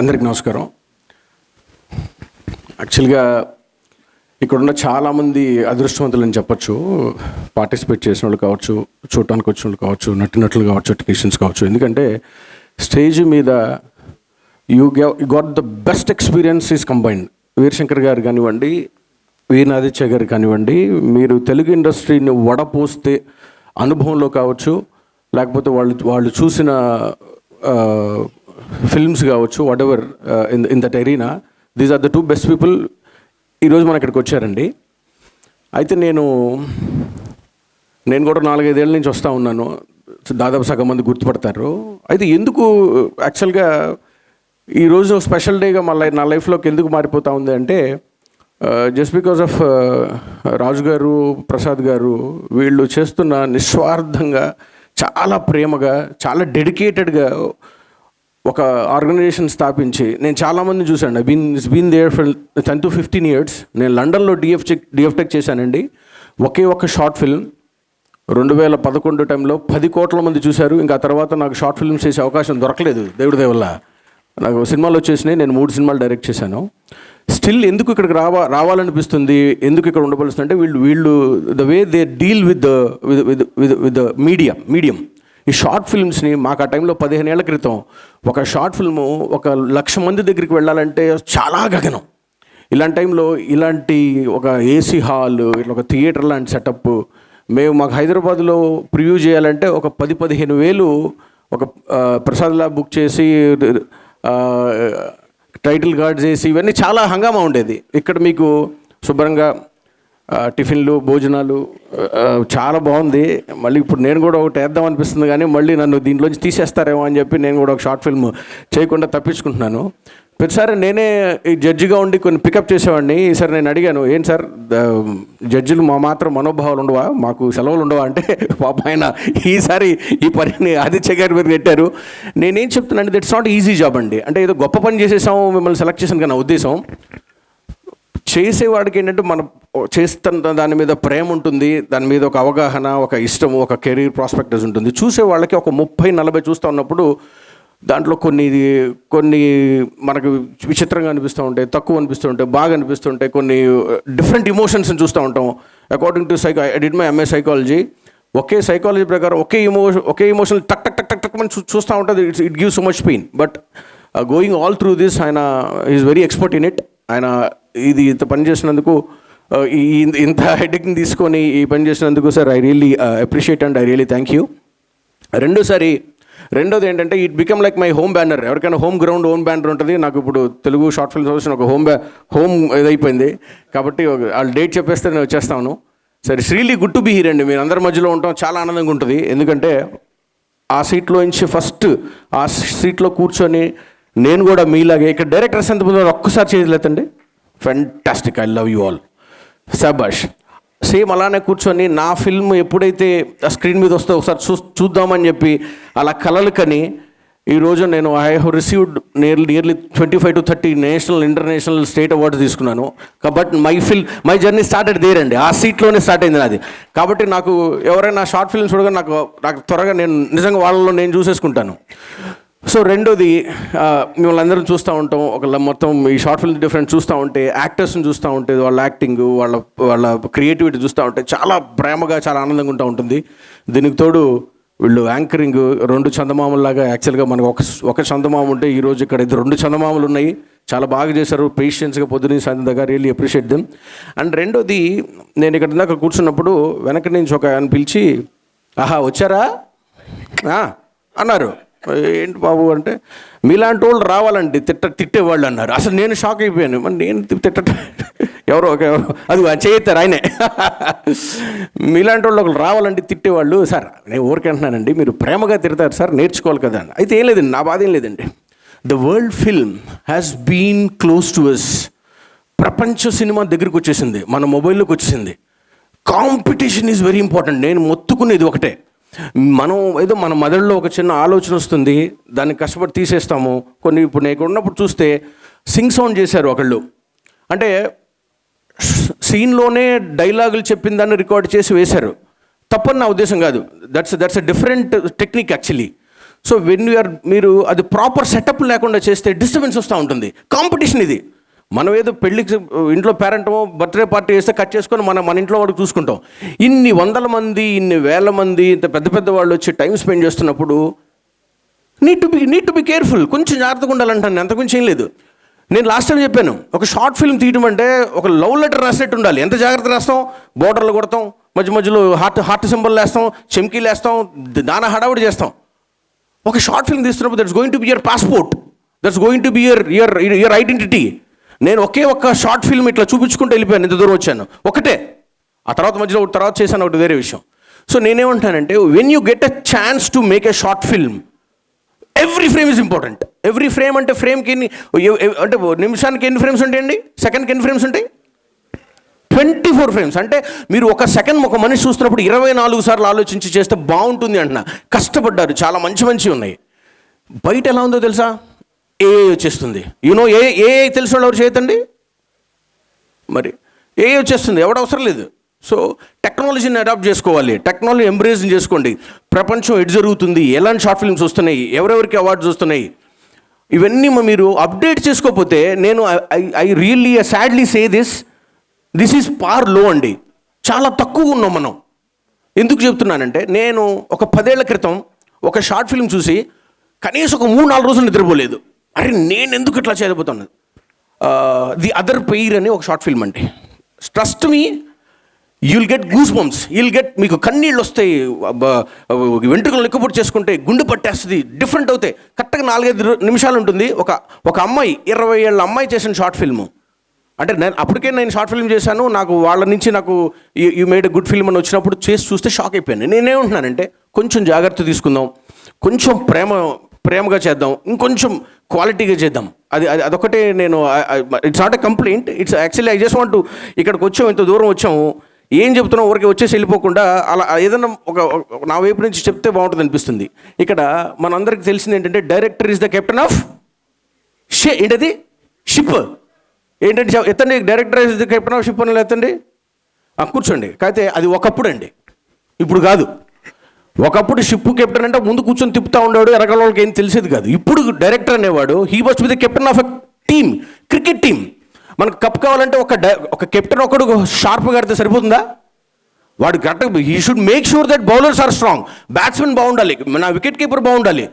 అందరికి నమస్కారం. యాక్చువల్గా ఇక్కడున్న చాలామంది అదృష్టవంతులని చెప్పొచ్చు. పార్టిసిపేట్ చేసిన వాళ్ళు కావచ్చు చూడటానికి వచ్చిన వాళ్ళు కావచ్చు నటినట్లు కావచ్చు టెక్నీషియన్స్ కావచ్చు. ఎందుకంటే స్టేజ్ మీద you gave you got the best experience is combined Veerashankar garu కానివ్వండి వీరనాదిత్య గారు కానివ్వండి మీరు తెలుగు ఇండస్ట్రీని వడపోస్తే అనుభవంలో కావచ్చు లేకపోతే వాళ్ళు వాళ్ళు చూసిన ఫిల్మ్స్ కావచ్చు whatever in in that arena these are the two best people ఈరోజు మన ఇక్కడికి వచ్చారండి. అయితే నేను నేను కూడా నాలుగైదేళ్ళ నుంచి వస్తూ ఉన్నాను. దాదాపు సగం మంది గుర్తుపడతారు. అయితే ఎందుకు యాక్చువల్గా ఈరోజు స్పెషల్ డేగా మళ్ళీ నా లైఫ్లోకి ఎందుకు మారిపోతూ ఉంది అంటే జస్ట్ బికాస్ ఆఫ్ రాజు గారు ప్రసాద్ గారు వీళ్ళు చేస్తున్న నిస్వార్థంగా చాలా ప్రేమగా చాలా డెడికేటెడ్గా ఒక ఆర్గనైజేషన్ స్థాపించి నేను చాలామంది చూశాను. Been been there for ten to fifteen years నేను లండన్లో డిఎఫ్ చెక్ డిఎఫ్టెక్ చేశానండి. ఒకే ఒక షార్ట్ ఫిల్మ్. రెండు వేల పదకొండు టైంలో పది కోట్ల మంది చూశారు. ఇంకా ఆ తర్వాత నాకు షార్ట్ ఫిల్మ్స్ చేసే అవకాశం దొరకలేదు దేవుడి దేవల్ల నాకు సినిమాలు వచ్చేసినాయి. నేను మూడు సినిమాలు డైరెక్ట్ చేశాను. స్టిల్ ఎందుకు ఇక్కడికి రావా రావాలనిపిస్తుంది? ఎందుకు ఇక్కడ ఉండవలసింది అంటే వీళ్ళు వీళ్ళు the way they deal with with with with the medium ఈ షార్ట్ ఫిల్మ్స్ని మాకు ఆ టైంలో పదిహేను ఏళ్ళ క్రితం ఒక షార్ట్ ఫిల్ము ఒక లక్ష మంది దగ్గరికి వెళ్ళాలంటే చాలా గగనం. ఇలాంటి టైంలో ఇలాంటి ఒక ఏసీ హాల్ ఇట్లా ఒక థియేటర్ లాంటి సెటప్ మేము మాకు హైదరాబాద్లో ప్రివ్యూ చేయాలంటే ఒక పది పదిహేను వేలు ఒక ప్రసాద్ ల్యాబ్ బుక్ చేసి టైటిల్ కార్డ్స్ వేసి ఇవన్నీ చాలా హంగామా ఉండేది. ఇక్కడ మీకు శుభ్రంగా టిఫిన్లు భోజనాలు చాలా బాగుంది. మళ్ళీ ఇప్పుడు నేను కూడా ఒకటి వేద్దాం అనిపిస్తుంది కానీ మళ్ళీ నన్ను దీంట్లోంచి తీసేస్తారేమో అని చెప్పి నేను కూడా ఒక షార్ట్ ఫిల్మ్ చేయకుండా తప్పించుకుంటున్నాను. ప్రతిసారి నేనే ఈ జడ్జిగా ఉండి కొన్ని పికప్ చేసేవాడిని. ఈసారి నేను అడిగాను ఏం సార్ జడ్జిలు మా మాత్రం మనోభావాలు ఉండవా? మాకు సెలవులు ఉండవా? అంటే పాప ఆయన ఈసారి ఈ పనిని ఆదిత్య గారి మీద పెట్టారు నేనేం చెప్తున్నాను దట్స్ నాట్ ఈజీ జాబ్ అండి. అంటే ఏదో గొప్ప పని చేసేసాము మిమ్మల్ని సెలెక్ట్ చేసాను కానీ నా ఉద్దేశం. చేసేవాడికి ఏంటంటే మనం చేస్తున్న దాని మీద ప్రేమ ఉంటుంది దాని మీద ఒక అవగాహన ఒక ఇష్టము ఒక కెరీర్ ప్రాస్పెక్టస్ ఉంటుంది. చూసే వాళ్ళకి ఒక ముప్పై నలభై చూస్తూ ఉన్నప్పుడు దాంట్లో కొన్ని కొన్ని మనకు విచిత్రంగా అనిపిస్తూ ఉంటాయి తక్కువ అనిపిస్తూ ఉంటాయి బాగా అనిపిస్తూ ఉంటాయి కొన్ని డిఫరెంట్ ఇమోషన్స్ని చూస్తూ ఉంటాం. According to psycho I did my MA psychology okay psychology ప్రకారం ఒకే ఇమోషన్ ఒకే ఇమోషన్ టక్ టక్ టక్ టక్ టక్ మనం చూస్తూ ఉంటుంది it's it give so much pain but going all through this ఆయన is very expert in it ఆయన ఇది ఇంత పని చేసినందుకు ఈ ఇంత హెడ్కి తీసుకొని ఈ పని చేసినందుకు sir I really appreciate and I really thank you రెండోసారి రెండోది ఏంటంటే it become like my home banner ఎవరికైనా హోమ్ గ్రౌండ్ హోమ్ బ్యానర్ ఉంటుంది. నాకు ఇప్పుడు తెలుగు షార్ట్ ఫిల్మ్స్ వచ్చిన ఒక హోమ్ బ్యా హోమ్ ఇదైపోయింది. కాబట్టి వాళ్ళు డేట్ చెప్పేస్తే నేను వచ్చేస్తాను. సరే శ్రీలీ గుడ్ టు బి హీర్ అండి. మీరు అందరి మధ్యలో ఉంటాం చాలా ఆనందంగా ఉంటుంది. ఎందుకంటే ఆ సీట్లో నుంచి ఫస్ట్ ఆ సీట్లో కూర్చొని నేను కూడా మీలాగే ఇక్కడ డైరెక్టర్స్ ఎంత ముందు ఒక్కసారి చేయలేదండి fantastic I love you all సబాష్ same అలానే కూర్చొని నా ఫిల్మ్ ఎప్పుడైతే ఆ స్క్రీన్ మీద వస్తే ఒకసారి చూ చూద్దామని చెప్పి అలా కలలు కని ఈరోజు నేను I have received nearly nearly twenty five to thirty national international state awards తీసుకున్నాను. కాబట్టి my film my journey started there అండి. ఆ సీట్లోనే స్టార్ట్ అయింది నాది. కాబట్టి నాకు ఎవరైనా షార్ట్ ఫిల్మ్స్ చూడగా నాకు నాకు త్వరగా నేను నిజంగా వాళ్ళలో నేను చూసేసుకుంటాను. సో రెండోది మిమ్మల్ని అందరం చూస్తూ ఉంటాం. ఒక మొత్తం ఈ షార్ట్ ఫిల్మ్ డిఫరెంట్ చూస్తూ ఉంటే యాక్టర్స్ని చూస్తూ ఉంటే వాళ్ళ యాక్టింగ్ వాళ్ళ వాళ్ళ క్రియేటివిటీ చూస్తూ ఉంటే చాలా ప్రేమగా చాలా ఆనందంగా ఉంటూ ఉంటుంది. దీనికి తోడు వీళ్ళు యాంకరింగ్ రెండు చందమామల్లాగా యాక్చువల్గా మనకు ఒక ఒక చందమామ ఉంటే ఈరోజు ఇక్కడ ఇది రెండు చందమామలు ఉన్నాయి. చాలా బాగా చేశారు. పేషెన్స్గా పొద్దున సాయంత్రం దగ్గర రియల్లీ అప్రిషియేట్ దెమ్. అండ్ రెండోది నేను ఇక్కడ ఇందాక కూర్చున్నప్పుడు వెనక నుంచి ఒక ఆయన పిలిచి ఆహా వచ్చారా? అన్నారు. ఏంటి బాబు అంటే మీలాంటి వాళ్ళు రావాలండి తిట్ట తిట్టేవాళ్ళు అన్నారు. అసలు నేను షాక్ అయిపోయాను. మరి నేను తిట్ట తిట్టట ఎవరో ఒక ఎవరో అది చేయతారు ఆయనే. మీలాంటి వాళ్ళు ఒకరు రావాలండి తిట్టేవాళ్ళు సార్ నేను ఊరికంటున్నానండి మీరు ప్రేమగా తిడతారు సార్ నేర్చుకోవాలి కదా అని. అయితే ఏం లేదండి నా బాధ ఏం లేదండి. The world film has been close to us ప్రపంచ సినిమా దగ్గరికి వచ్చేసింది మన మొబైల్లోకి వచ్చేసింది. కాంపిటీషన్ ఈజ్ వెరీ ఇంపార్టెంట్ నేను మొత్తుకునేది ఒకటే. మనం ఏదో మన మెదడులో ఒక చిన్న ఆలోచన వస్తుంది. దాన్ని కష్టపడి తీసేస్తాము. కొన్ని ఇప్పుడు నేను ఉన్నప్పుడు చూస్తే సింగ్ సౌండ్ చేశారు ఒకళ్ళు. అంటే సీన్లోనే డైలాగులు చెప్పిన దాన్ని రికార్డ్ చేసి వేశారు. తప్పని నా ఉద్దేశం కాదు. That's that's a different technique actually so when you're మీరు అది ప్రాపర్ సెటప్ లేకుండా చేస్తే డిస్టర్బెన్స్ వస్తూ ఉంటుంది. కాంపిటీషన్ ఇది. మనం ఏదో పెళ్ళికి ఇంట్లో పేరెంట్ బర్త్డే పార్టీ వేస్తే కట్ చేసుకొని మనం మన ఇంట్లో వాడు చూసుకుంటాం. ఇన్ని వందల మంది ఇన్ని వేల మంది ఇంత పెద్ద పెద్ద వాళ్ళు వచ్చి టైం స్పెండ్ చేస్తున్నప్పుడు need to be need to be careful కొంచెం జాగ్రత్తగా ఉండాలంటాను కొంచెం ఏం లేదు. నేను లాస్ట్ టైం చెప్పాను ఒక షార్ట్ ఫిల్మ్ తీయడం అంటే ఒక లవ్ లెటర్ రాసినట్టు ఉండాలి. ఎంత జాగ్రత్త రాస్తాం? బోర్డర్లు కొడతాం మధ్య మధ్యలో హార్ట్ హార్ట్ సింబల్ వేస్తాం చెమ్కీలు వేస్తాం దాన హడావుడి చేస్తాం. ఒక short film తీస్తున్నప్పుడు that's going to be your passport that's going to be your your your identity నేను ఒకే ఒక్క షార్ట్ ఫిల్మ్ ఇట్లా చూపించుకుంటూ వెళ్ళిపోయాను ఇంత దూరం వచ్చాను. ఒకటే. ఆ తర్వాత మధ్యలో ఒకటి తర్వాత చేశాను ఒకటి వేరే విషయం. సో నేనేమంటానంటే when you get a chance to make a short film every frame is important every frame అంటే ఫ్రేమ్కి ఎన్ని అంటే నిమిషానికి ఎన్ని ఫ్రేమ్స్ ఉంటాయండి? సెకండ్కి ఎన్ని ఫ్రేమ్స్ ఉంటాయి? ట్వంటీ ఫోర్ ఫ్రేమ్స్ అంటే మీరు ఒక సెకండ్ ఒక మనిషి చూస్తున్నప్పుడు ఇరవై నాలుగు సార్లు ఆలోచించి చేస్తే బాగుంటుంది అంటున్నా. కష్టపడ్డారు చాలా మంచి మంచి ఉన్నాయి. బయట ఎలా ఉందో తెలుసా? ఏఏ వచ్చేస్తుంది. యూనో ఏ ఏఐ తెలిసిన వాళ్ళు ఎవరు చేయతండి మరి ఏఐ వచ్చేస్తుంది. ఎవడ అవసరం లేదు. సో టెక్నాలజీని అడాప్ట్ చేసుకోవాలి. టెక్నాలజీ ఎంబ్రేజ్ చేసుకోండి. ప్రపంచం ఎటు జరుగుతుంది? ఎలాంటి షార్ట్ ఫిల్మ్స్ వస్తున్నాయి? ఎవరెవరికి అవార్డ్స్ వస్తున్నాయి? ఇవన్నీ మీరు అప్డేట్ చేసుకోకపోతే నేను I really sadly say this this is పార్లో అండి. చాలా తక్కువ ఉన్నాం మనం. ఎందుకు చెప్తున్నానంటే నేను ఒక పదేళ్ళ క్రితం ఒక షార్ట్ ఫిల్మ్ చూసి కనీసం ఒక మూడు నాలుగు రోజులు నిద్రపోలేదు. అరే నేను ఎందుకు ఇట్లా చేయబోతున్నాను ది అదర్ పెయిర్ అని ఒక షార్ట్ ఫిల్మ్ అండి. Trust me you'll get goose bumps you'll get మీకు కన్నీళ్ళు వస్తాయి వెంట్రుకలు లెక్కపొట్టు చేసుకుంటే గుండు పట్టేస్తుంది డిఫరెంట్ అవుతాయి. కరెక్ట్గా నాలుగైదు నిమిషాలు ఉంటుంది. ఒక ఒక అమ్మాయి ఇరవై ఏళ్ళ అమ్మాయి చేసిన షార్ట్ ఫిల్ము. అంటే నేను అప్పటికే నేను షార్ట్ ఫిల్మ్ చేశాను. నాకు వాళ్ళ నుంచి నాకు యూ మేడ్ గుడ్ ఫిల్మ్ అని వచ్చినప్పుడు చేసి చూస్తే షాక్ అయిపోయాను. నేనేమంటున్నానంటే కొంచెం జాగ్రత్త తీసుకుందాం. కొంచెం ప్రేమ ప్రేమగా చేద్దాం ఇంకొంచెం క్వాలిటీగా చేద్దాం. అది అది అదొకటే నేను it's not a complaint it's actually I just want ఇక్కడికి వచ్చాం ఇంత దూరం వచ్చాము ఏం చెప్తున్నాం ఊరికి వచ్చేసి వెళ్ళిపోకుండా అలా ఏదైనా ఒక నా వైపు నుంచి చెప్తే బాగుంటుంది అనిపిస్తుంది. ఇక్కడ మనందరికి తెలిసింది ఏంటంటే director is the captain of షే ఏంటది? షిప్ ఏంటంటే ఎత్తండి director is the captain of ship అని ఎత్తండి కూర్చోండి. కాకపోతే అది ఒకప్పుడు అండి ఇప్పుడు కాదు. ఒకప్పుడు షిప్ కెప్టెన్ అంటే ముందు కూర్చొని తిప్పుతా ఉండేవాడు ఎరగల వాళ్ళకి ఏం తెలిసేది కాదు. ఇప్పుడు డైరెక్టర్ అనేవాడు he was with captain of a team cricket team మనకు కప్ కావాలంటే ఒక ఒక కెప్టెన్ ఒకడు షార్ప్గా ఆడితే సరిపోతుందా? వాడు correct he should make sure that bowlers are strong batsmen బాగుండాలి నా వికెట్ కీపర్ బాగుండాలి.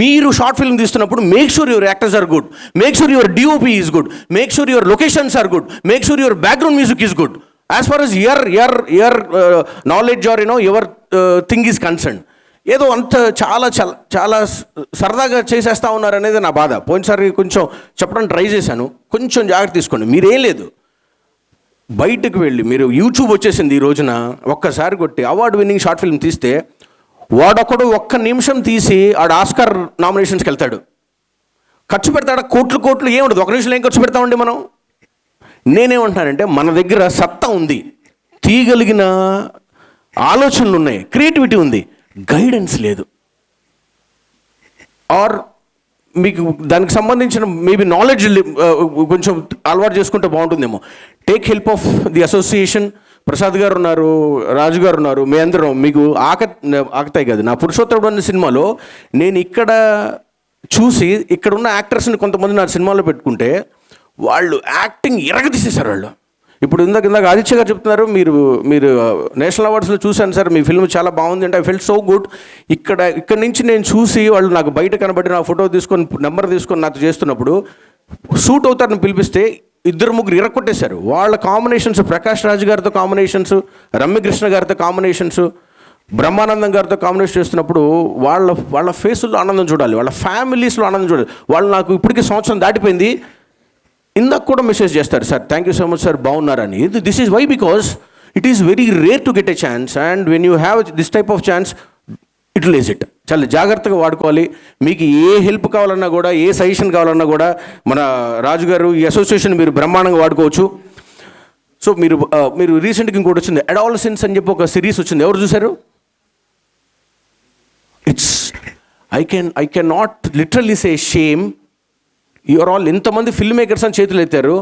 మీరు short film తీస్తున్నప్పుడు make sure your actors are good make sure your DOP is good make sure your locations are good make sure your background music is good as far as your your your knowledge are you know your thing is concern ఏదో అంత చాలా చాలా చాలా సరదాగా చేసేస్తా ఉన్నారు అనేది నా బాధ. పోయినసారి కొంచెం చెప్పడానికి ట్రై చేశాను. కొంచెం జాగ్రత్త తీసుకోండి. మీరేం లేదు. బయటకు వెళ్ళి మీరు యూట్యూబ్ వచ్చేసింది ఈ రోజున ఒక్కసారి కొట్టి అవార్డు విన్నింగ్ షార్ట్ ఫిల్మ్ తీస్తే వాడొకడు ఒక్క నిమిషం తీసి ఆడ ఆస్కార్ నామినేషన్స్కి వెళ్తాడు. ఖర్చు పెడతాడా? కోట్లు కోట్లు ఏముండదు. ఒక నిమిషంలో ఏం ఖర్చు పెడతామండి మనం? నేనేమంటున్నానంటే మన దగ్గర సత్తా ఉంది. తీయగలిగిన ఆలోచనలు ఉన్నాయి. క్రియేటివిటీ ఉంది. గైడెన్స్ లేదు. ఆర్ మీకు దానికి సంబంధించిన మేబీ నాలెడ్జ్ కొంచెం అలవాటు చేసుకుంటే బాగుంటుందేమో. Take help of the association. Prasad garu ఉన్నారు రాజు గారు ఉన్నారు మీ అందరం. మీకు ఆక ఆకతాయి కాదు. నా పురుషోత్తముడు అనే సినిమాలో నేను ఇక్కడ చూసి ఇక్కడ ఉన్న యాక్టర్స్ని కొంతమంది నా సినిమాలో పెట్టుకుంటే వాళ్ళు యాక్టింగ్ ఎరగదీసేశారు వాళ్ళు. ఇప్పుడు ఇందాక ఇందాక ఆదిత్య గారు చెప్తున్నారు మీరు మీరు నేషనల్ అవార్డ్స్లో చూశాను సార్ మీ ఫిల్మ్ చాలా బాగుంది అంటే ఐ ఫెల్ సో గుడ్. ఇక్కడ ఇక్కడ నుంచి నేను చూసి వాళ్ళు నాకు బయట కనబడి నా ఫోటో తీసుకొని నెంబర్ తీసుకొని నాతో చేస్తున్నప్పుడు సూట్ అవుతారని పిలిపిస్తే ఇద్దరు ముగ్గురు ఇరక్కొట్టేశారు వాళ్ళ కాంబినేషన్స్ ప్రకాష్ రాజ్ గారితో కాంబినేషన్స్ రమ్యకృష్ణ గారితో కాంబినేషన్స్ బ్రహ్మానందం గారితో కాంబినేషన్ చేస్తున్నప్పుడు వాళ్ళ వాళ్ళ ఫేసుల్లో ఆనందం చూడాలి వాళ్ళ ఫ్యామిలీస్లో ఆనందం చూడాలి. వాళ్ళు నాకు ఇప్పటికీ సంవత్సరం దాటిపోయింది. ఇందాక కూడా మెసేజ్ చేస్తారు sir thank you so much sir బాగున్నారని. This is why because it is very rare to get a chance and when you have this type of chance utilize it చాలా జాగ్రత్తగా వాడుకోవాలి. మీకు ఏ హెల్ప్ కావాలన్నా కూడా ఏ సజెషన్ కావాలన్నా కూడా మన రాజు గారు ఈ అసోసియేషన్ మీరు బ్రహ్మాండంగా వాడుకోవచ్చు. సో మీరు మీరు రీసెంట్గా ఇంకోటి వచ్చింది అడాలసెన్స్ అని చెప్పి ఒక సిరీస్ వచ్చింది. ఎవరు చూశారు? It's I can I can not literally say shame you're all ఇంతమంది ఫిల్మ్ మేకర్స్ అని చేతులు ఎత్తారు.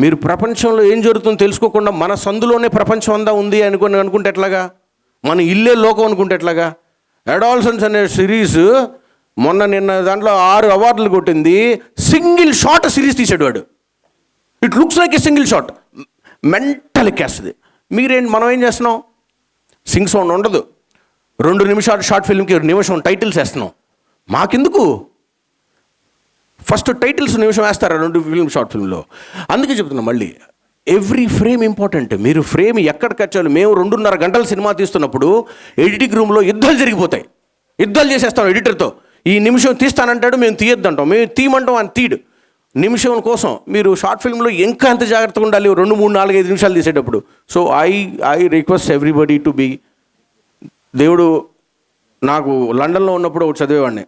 మీరు ప్రపంచంలో ఏం జరుగుతుందో తెలుసుకోకుండా మన సందులోనే ప్రపంచం అంతా ఉంది అనుకుని అనుకుంటే ఎట్లాగా? మన ఇల్లే లోకం అనుకుంటే ఎట్లాగా? అడాల్సన్స్ అనే సిరీస్ మొన్న నిన్న దాంట్లో ఆరు అవార్డులు కొట్టింది. సింగిల్ షాట్ సిరీస్ తీసాడు వాడు. It looks like a single shot mental ఎక్కేస్తుంది మీరేం మనం ఏం చేస్తున్నాం? సింగ్ సౌండ్ ఉండదు. రెండు నిమిషాలు షార్ట్ ఫిల్మ్కి నిమిషం టైటిల్స్ వేస్తున్నాం మాకెందుకు? ఫస్ట్ టైటిల్స్ నిమిషం వేస్తారా? రెండు ఫిల్మ్ షార్ట్ ఫిల్మ్లో అందుకే చెప్తున్నా మళ్ళీ. ఎవ్రీ ఫ్రేమ్ ఇంపార్టెంట్ మీరు ఫ్రేమ్ ఎక్కడ కట్టాలి మేము రెండున్నర గంటల సినిమా తీస్తున్నప్పుడు ఎడిటింగ్ రూమ్లో యుద్ధాలు జరిగిపోతాయి. యుద్ధాలు చేసేస్తాం ఎడిటర్తో ఈ నిమిషం తీస్తానంటాడు మేము తీయొద్దంటాం. మేము తీయమంటాం అని తీడు నిమిషం కోసం మీరు షార్ట్ ఫిల్మ్లో ఇంకా ఎంత జాగ్రత్తగా ఉండాలి? రెండు మూడు నాలుగు ఐదు నిమిషాలు తీసేటప్పుడు. So I I request everybody to be దేవుడు నాకు లండన్లో ఉన్నప్పుడు ఒకటి చదివేవాడిని.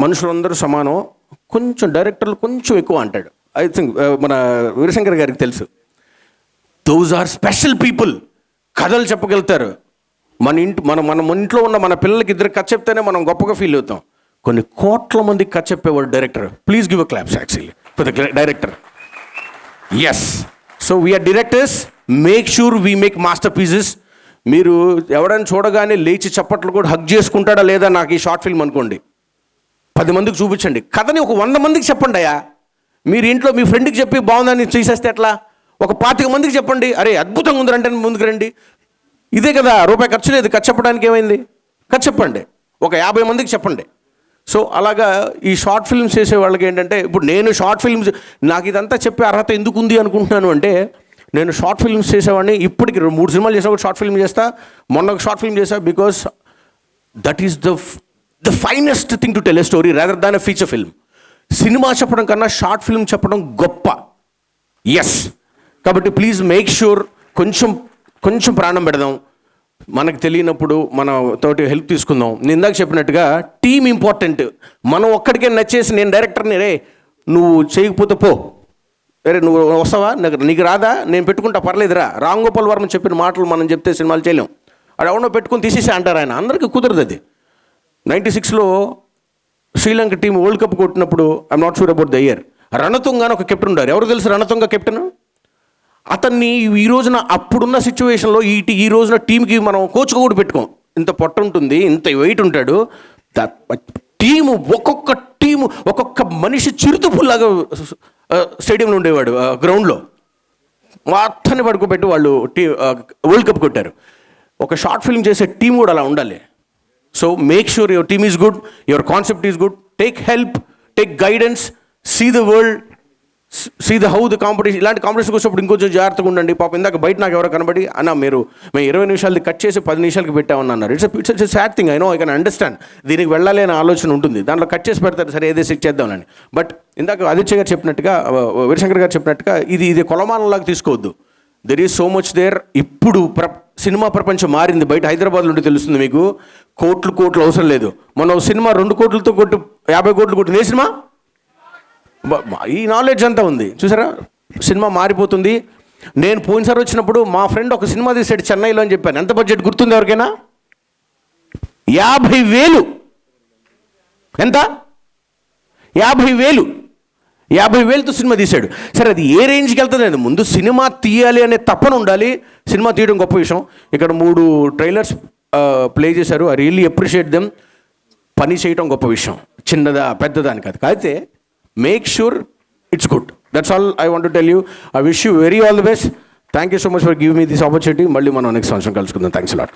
మనుషులందరూ సమానం. కొంచెం డైరెక్టర్లు కొంచెం ఎక్కువ అంటాడు. ఐ థింక్ మన వీరశంకర్ గారికి తెలుసు. దోస్ ఆర్ స్పెషల్ పీపుల్ కథలు చెప్పగలుగుతారు. మన ఇంటి మన మన ఇంట్లో ఉన్న మన పిల్లలకి ఇద్దరు కథ చెప్తేనే మనం గొప్పగా ఫీల్ అవుతాం. కొన్ని కోట్ల మందికి కథ చెప్పేవాడు director. Please give a claps actually for the director yes so we're directors make sure we make masterpieces మీరు ఎవడైనా చూడగానే లేచి చప్పట్లు కూడా హక్ చేసుకుంటాడా లేదా నాకు ఈ షార్ట్ ఫిల్మ్ అనుకోండి. పది మందికి చూపించండి. కథని ఒక వంద మందికి చెప్పండి అయ్యా. మీరు ఇంట్లో మీ ఫ్రెండ్కి చెప్పి బాగుందని చేసేస్తే ఎట్లా? ఒక పాతిక మందికి చెప్పండి. అరే అద్భుతంగా ఉంది అంటే ముందుకు రండి. ఇదే కదా రూపాయి ఖర్చు లేదు ఖర్చు చెప్పడానికి ఏమైంది? ఖర్చు చెప్పండి. ఒక యాభై మందికి చెప్పండి. సో అలాగా ఈ షార్ట్ ఫిల్మ్స్ చేసే వాళ్ళకి ఏంటంటే ఇప్పుడు నేను షార్ట్ ఫిల్మ్స్ నాకు ఇదంతా చెప్పే అర్హత ఎందుకు ఉంది అనుకుంటున్నాను అంటే నేను షార్ట్ ఫిల్మ్స్ చేసేవాడిని ఇప్పటికి రెండు- మూడు సినిమాలు చేసా ఒక షార్ట్ ఫిల్మ్ చేస్తా. మొన్న ఒక షార్ట్ ఫిల్మ్ చేస్తా because that is the the finest thing to tell a story rather than a feature film cinema చెప్పడం కన్నా షార్ట్ ఫిల్మ్ చెప్పడం గొప్ప. ఎస్ కాబట్టి ప్లీజ్ మేక్ షూర్ కొంచెం కొంచెం ప్రాణం పెడదాం. మనకు తెలియనప్పుడు మన తోటి హెల్ప్ తీసుకుందాం. నేను ఇందాక చెప్పినట్టుగా టీమ్ ఇంపార్టెంట్ మనం ఒక్కడికే నచ్చేసి నేను డైరెక్టర్ని రే నువ్వు చేయకపోతే పో. అరే నువ్వు వస్తావా? నాకు నీకు రాదా? నేను పెట్టుకుంటా పర్లేదురా. రామ్ గోపాల్ వర్మ చెప్పిన మాటలు మనం చెప్తే సినిమాలు చేయలేం. అది ఎవడో పెట్టుకుని తీసేసి అంటారు ఆయన. అందరికీ కుదరదు అది. నైంటీ సిక్స్లో శ్రీలంక టీం వరల్డ్ కప్ కొట్టినప్పుడు I'm not sure about the year Ranatunga అని ఒక కెప్టెన్ ఉండారు. ఎవరు తెలుసు రణతుంగ కెప్టెన్? అతన్ని ఈ రోజున అప్పుడున్న సిచ్యువేషన్లో ఈ ఈ రోజున టీంకి మనం కోచ్గా కూడా పెట్టుకోం. ఇంత పొట్ట ఉంటుంది ఇంత వెయిట్ ఉంటాడు. టీము ఒక్కొక్క టీము ఒక్కొక్క మనిషి చిరుతుపుల్లాగా స్టేడియంలో ఉండేవాడు గ్రౌండ్లో. మొత్తాన్ని పడుకోబెట్టి వాళ్ళు టీ వరల్డ్ కప్ కొట్టారు. ఒక షార్ట్ ఫిల్మ్ చేసే టీం కూడా అలా ఉండాలి. So make sure your team is good your concept is good take help take guidance see the world see the how the competition ఇలాంటి కాంపిటీషన్కి వచ్చినప్పుడు ఇంకొంచెం జాగ్రత్తగా ఉండండి. పాప ఇందాక బయట నాకు ఎవరో కనబడి అన్న మీరు మేము ఇరవై నిమిషాలది కట్ చేసి పది నిమిషాలకి పెట్టామని అన్నారు. It's it's it's sad thing I know I can understand దీనికి వెళ్ళాలి అనే ఆలోచన ఉంటుంది. దాంట్లో కట్ చేసి పెడతారు సరే ఏదో సెట్ చేద్దామని. బట్ ఇందాక ఆదిత్య గారు చెప్పినట్టుగా వీరశంకర్ గారు చెప్పినట్టుగా ఇది ఇది కొలమానంలాగా తీసుకోవద్దు. There is so much there ఇప్పుడు ప్ర సినిమా ప్రపంచం మారింది. బయట హైదరాబాద్ నుండి తెలుస్తుంది మీకు. కోట్లు కోట్లు అవసరం లేదు. మనం సినిమా రెండు కోట్లతో కొట్టు యాభై కోట్లు కొట్టింది. ఏ సినిమా? ఈ నాలెడ్జ్ అంతా ఉంది. చూసారా? సినిమా మారిపోతుంది. నేను పోయినసారి వచ్చినప్పుడు మా ఫ్రెండ్ ఒక సినిమా తీసాడు చెన్నైలో అని చెప్పాను. ఎంత బడ్జెట్ గుర్తుంది ఎవరికైనా? యాభై వేలు. ఎంత? యాభై వేలు. యాభై వేలతో సినిమా తీశాడు. సరే అది ఏ రేంజ్కి వెళ్తుంది ముందు సినిమా తీయాలి అనే తప్పన ఉండాలి. సినిమా తీయడం గొప్ప విషయం. ఇక్కడ మూడు ట్రైలర్స్ ప్లే చేశారు. ఐ రియల్లీ అప్రిషియేట్ దెమ్ పని చేయడం గొప్ప విషయం. చిన్నదా పెద్దదా అని కాదు. అయితే make sure it's good that's all I want tell you I wish you very all the best thank you so much for give me this opportunity మళ్ళీ మనం నెక్స్ట్ సంవత్సరం కలుసుకుందాం. Thanks lot